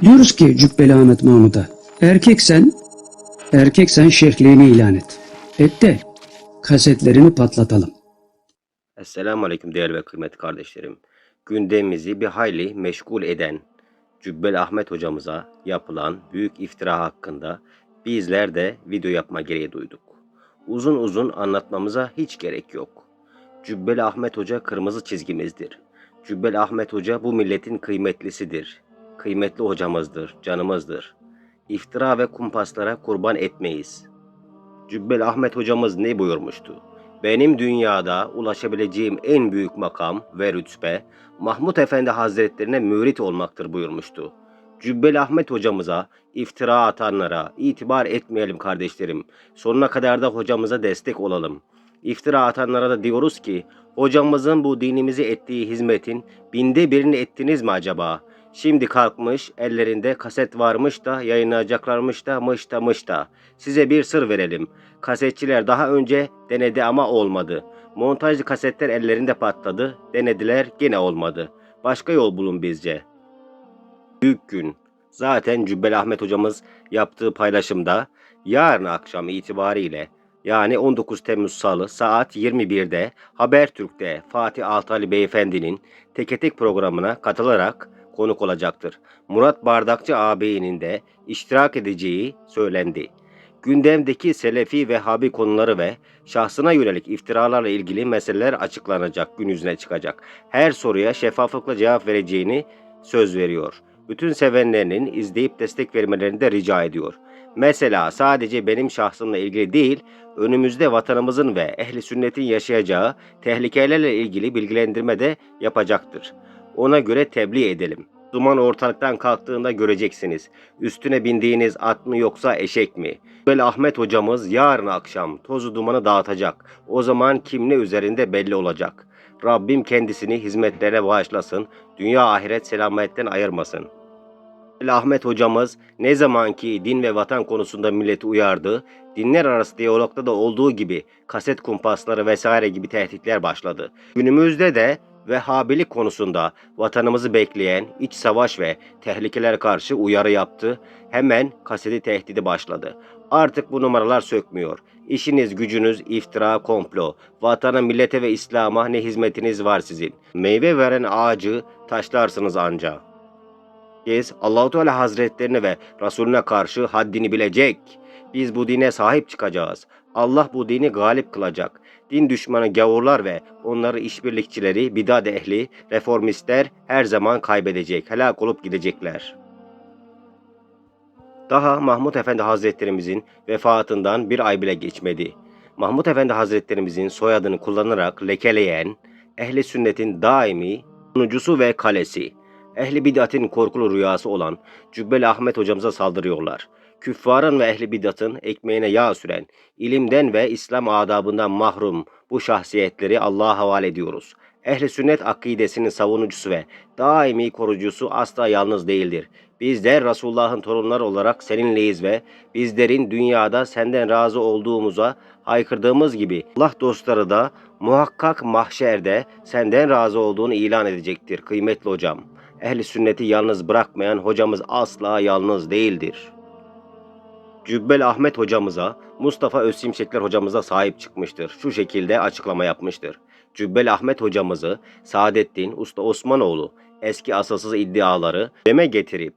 Diyoruz ki Cübbeli Ahmet Mahmud'a, erkeksen, erkeksen şeyhliğini ilan et. Et de kasetlerini patlatalım. Esselamu Aleyküm değerli ve kıymetli kardeşlerim. Gündemimizi bir hayli meşgul eden Cübbel Ahmet hocamıza yapılan büyük iftira hakkında bizler de video yapma gereği duyduk. Uzun uzun anlatmamıza hiç gerek yok. Cübbel Ahmet Hoca kırmızı çizgimizdir. Cübbel Ahmet Hoca bu milletin kıymetlisidir. Kıymetli hocamızdır, canımızdır. İftira ve kumpaslara kurban etmeyiz. Cübbel Ahmet hocamız ne buyurmuştu? Benim dünyada ulaşabileceğim en büyük makam ve rütbe Mahmut Efendi Hazretlerine mürit olmaktır buyurmuştu. Cübbeli Ahmet hocamıza, iftira atanlara itibar etmeyelim kardeşlerim. Sonuna kadar da hocamıza destek olalım. İftira atanlara da diyoruz ki, hocamızın bu dinimizi ettiği hizmetin binde birini ettiniz mi acaba? Şimdi kalkmış, ellerinde kaset varmış da, yayınlayacaklarmış da, mış da, mış da. Size bir sır verelim. Kasetçiler daha önce denedi ama olmadı. Montajlı kasetler ellerinde patladı. Denediler gene olmadı. Başka yol bulun bizce. Büyük gün. Zaten Cübbeli Ahmet hocamız yaptığı paylaşımda yarın akşam itibariyle yani 19 Temmuz Salı saat 21'de Habertürk'te Fatih Altaylı Beyefendi'nin teke tek programına katılarak konuk olacaktır. Murat Bardakçı ağabeyinin de iştirak edeceği söylendi gündemdeki Selefi Vehhabi konuları ve şahsına yönelik iftiralarla ilgili meseleler açıklanacak, gün yüzüne çıkacak. Her soruya şeffaflıkla cevap vereceğini söz veriyor. Bütün sevenlerinin izleyip destek vermelerini de rica ediyor. Mesela sadece benim şahsımla ilgili değil, önümüzde vatanımızın ve ehli sünnetin yaşayacağı tehlikelerle ilgili bilgilendirme de yapacaktır. Ona göre tebliğ edelim. Duman ortalıktan kalktığında göreceksiniz. Üstüne bindiğiniz at mı yoksa eşek mi? Böyle Ahmet hocamız yarın akşam tozu dumanı dağıtacak. O zaman kim ne üzerinde belli olacak. Rabbim kendisini hizmetlerine bağışlasın. Dünya ahiret selametten ayırmasın. Ahmet hocamız ne zamanki din ve vatan konusunda milleti uyardı, dinler arası diyalogda da olduğu gibi kaset kumpasları vesaire gibi tehditler başladı. Günümüzde de Vehhabilik konusunda vatanımızı bekleyen iç savaş ve tehlikeler karşı uyarı yaptı. Hemen kaseti tehdidi başladı. Artık bu numaralar sökmüyor. İşiniz gücünüz iftira komplo. Vatana millete ve İslam'a ne hizmetiniz var sizin. Meyve veren ağacı taşlarsınız anca. Biz Allahu Teala Hazretlerine ve Resulüne karşı haddini bilecek. Biz bu dine sahip çıkacağız. Allah bu dini galip kılacak. Din düşmanı gavurlar ve onları işbirlikçileri, bidat ehli, reformistler her zaman kaybedecek, helak olup gidecekler. Daha Mahmut Efendi Hazretlerimizin vefatından bir ay bile geçmedi. Mahmut Efendi Hazretlerimizin soyadını kullanarak lekeleyen, ehli sünnetin daimi sunucusu ve kalesi, ehli bidatin korkulu rüyası olan Cübbeli Ahmet hocamıza saldırıyorlar. Küffarın ve ehli bidatın ekmeğine yağ süren, ilimden ve İslam adabından mahrum bu şahsiyetleri Allah'a havale ediyoruz. Ehli sünnet akidesinin savunucusu ve daimi korucusu asla yalnız değildir. Bizler Resulullah'ın torunları olarak seninleyiz ve bizlerin dünyada senden razı olduğumuza haykırdığımız gibi Allah dostları da muhakkak mahşerde senden razı olduğunu ilan edecektir kıymetli hocam. Ehli sünneti yalnız bırakmayan hocamız asla yalnız değildir. Cübbel Ahmet hocamıza, Mustafa Özsimşekler hocamıza sahip çıkmıştır. Şu şekilde açıklama yapmıştır. Cübbel Ahmet hocamızı Saadettin Usta Osmanoğlu eski asılsız iddiaları deme getirip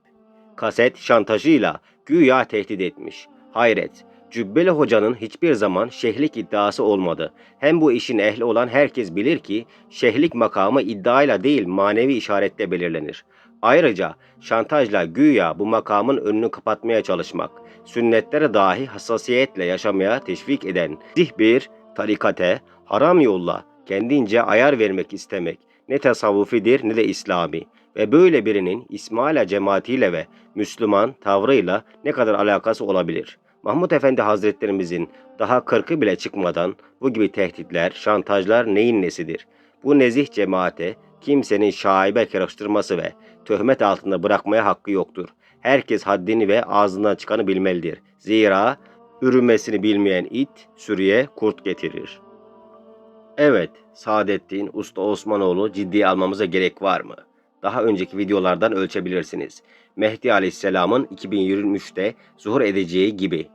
kaset şantajıyla güya tehdit etmiş. Hayret, Cübbeli hocanın hiçbir zaman şehlik iddiası olmadı. Hem bu işin ehli olan herkes bilir ki şehlik makamı iddiayla değil manevi işaretle belirlenir. Ayrıca şantajla güya bu makamın önünü kapatmaya çalışmak, sünnetlere dahi hassasiyetle yaşamaya teşvik eden zih bir tarikate, haram yolla kendince ayar vermek istemek ne tasavvufidir ne de İslami ve böyle birinin İsmaila cemaatiyle ve Müslüman tavrıyla ne kadar alakası olabilir? Mahmut Efendi Hazretlerimizin daha kırkı bile çıkmadan bu gibi tehditler, şantajlar neyin nesidir? Bu nezih cemaate kimsenin şaibe karıştırması ve töhmet altında bırakmaya hakkı yoktur. Herkes haddini ve ağzından çıkanı bilmelidir. Zira ürümesini bilmeyen it sürüye kurt getirir. Evet, Saadettin Usta Osmanoğlu ciddiye almamıza gerek var mı? Daha önceki videolardan ölçebilirsiniz. Mehdi Aleyhisselam'ın 2023'te zuhur edeceği gibi.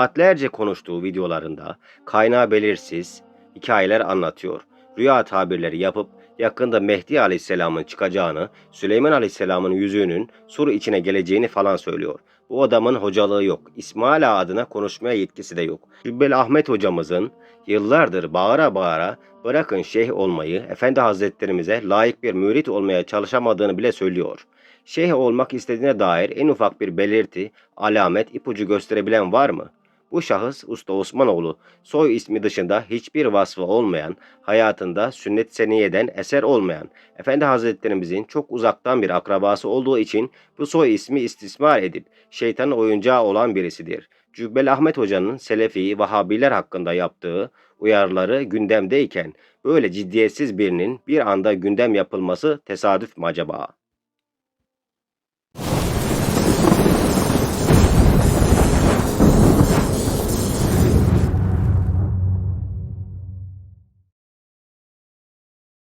Saatlerce konuştuğu videolarında kaynağı belirsiz hikayeler anlatıyor. Rüya tabirleri yapıp yakında Mehdi Aleyhisselam'ın çıkacağını, Süleyman Aleyhisselam'ın yüzüğünün sur içine geleceğini falan söylüyor. Bu adamın hocalığı yok. İsmail Ağa adına konuşmaya yetkisi de yok. Cübbeli Ahmet hocamızın yıllardır bağıra bağıra bırakın şeyh olmayı, Efendi Hazretlerimize layık bir mürit olmaya çalışamadığını bile söylüyor. Şeyh olmak istediğine dair en ufak bir belirti, alamet, ipucu gösterebilen var mı? Bu şahıs Usta Osmanoğlu, soy ismi dışında hiçbir vasfı olmayan, hayatında sünnet seniyeden eser olmayan, Efendi Hazretlerimizin çok uzaktan bir akrabası olduğu için bu soy ismi istismar edip şeytanın oyuncağı olan birisidir. Cübbel Ahmet Hoca'nın Selefi, Vahabiler hakkında yaptığı uyarıları gündemdeyken böyle ciddiyetsiz birinin bir anda gündem yapılması tesadüf mü acaba?